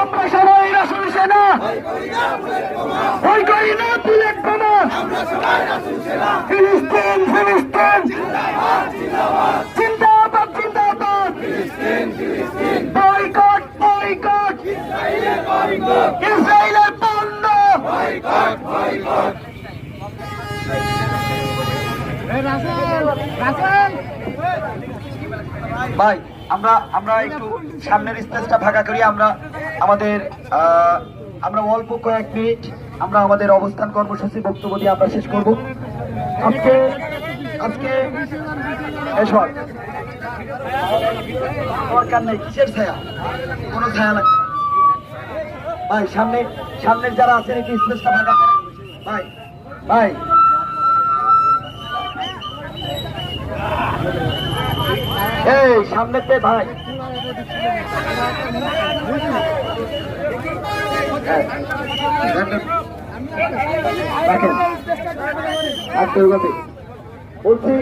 আমরা সবাই রাসুল সেনা। ওই করি না বুলেট বোমা। ফিলিস্তিন ফিলিস্তিন। জিন্দাবাদ জিন্দাবাদ। Boycott boycott. ইসরায়েলের পণ্য ভাই, আমরা আমরা একটু সামনের স্পেসটা ফাঁকা করি, আমরা আমাদের আমরা অল্প কয়েক মিনিট আমরা আমাদের অবস্থান কর্মসূচি বক্তব্য দিয়ে আমরা শেষ করব। আজকে আজকে এসব দরকার নেই, কিসের ছায়া? কোনো ছায়া লাগবে ভাই, সামনে, সামনের যারা আছেন, একটু স্পেসটা ফাঁকা। ভাই ভাই। এই সামনেতে ভাই হ্যাঁ। বলছি